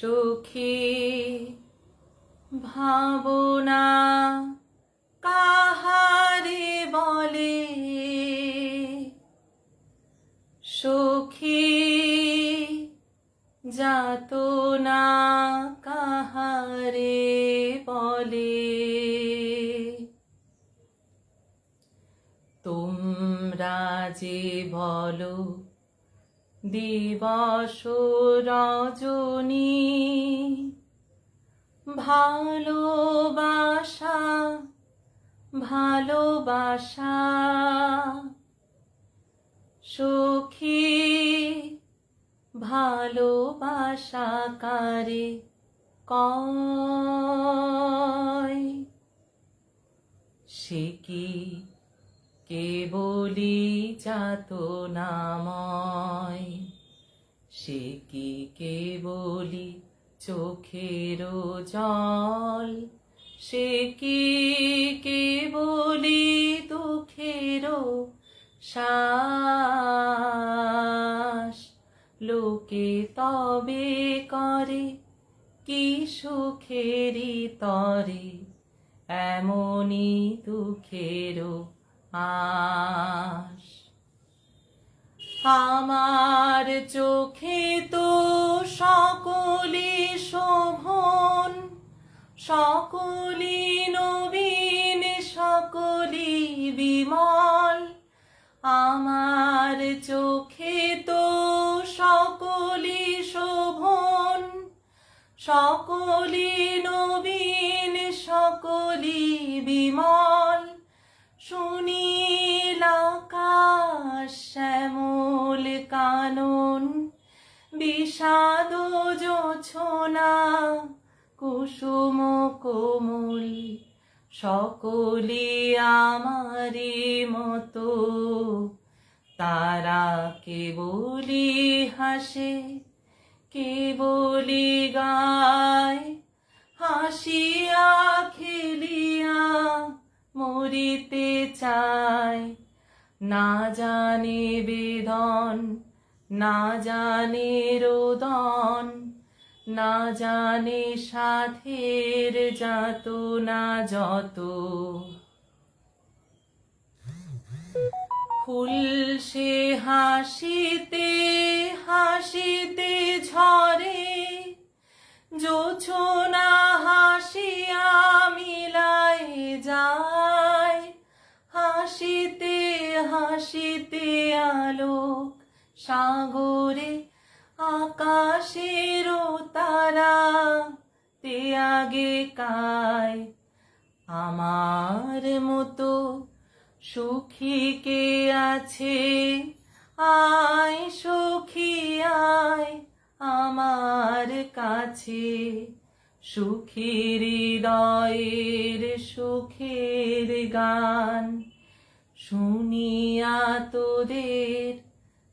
সুখী ভাবনা কাহারে বলে? সুখী যাতনা কাহারে বলে? তোমরা যে বলো দিবস রজনী ভালোবাসা ভালোবাসা সখী ভালোবাসা কারে কয়? সে কি কেবলি যাত নাময় সে কি কেবলি চোখের জল? সে কি কেবলি দুঃখের শ্বাস? লোকে তবে করে কি সুখেরি তরে? এমনই দুঃখেরও আশ আমার চোখে তো সকলি শোভন সকলি নবীন সকলি বিমল। আমার চোখে তো সকলি শোভন সকলি নবীন সকলি বিমল। বিষাদ জোছনা কুসুম কোমল, সকলি আমারি মতো। তারা কেবলি হাসে, কেবলি গায়, হাসিয়া খেলিয়া মরিতে চায়। না জানে বেদন না জানে রোদন না জানে সাথের যাত না যত। ফুল সে হাসিতে হাসিতে সাগরে আকাশের তারা তে আগে কায়। আমার মতো সুখী কে আছে? আয় সুখী, আয় আমার কাছে। সুখী হৃদয়ের সুখের গান শুনিয়া তোদের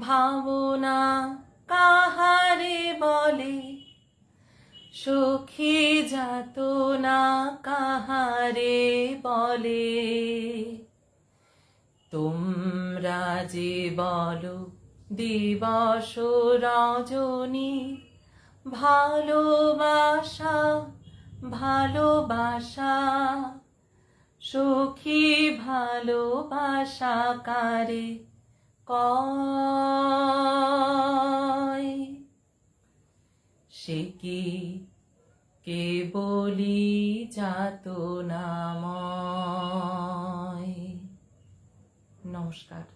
ভাবনা কাহারে বলে? সখী যাত না কাহারে বলে? তোমরা যে বলো দিবস রজনী, ভালোবাসা ভালোবাসা। সখী ভালোবাসা কারে? কয়? সে কি কে বলি যাত নাম নমস্কার।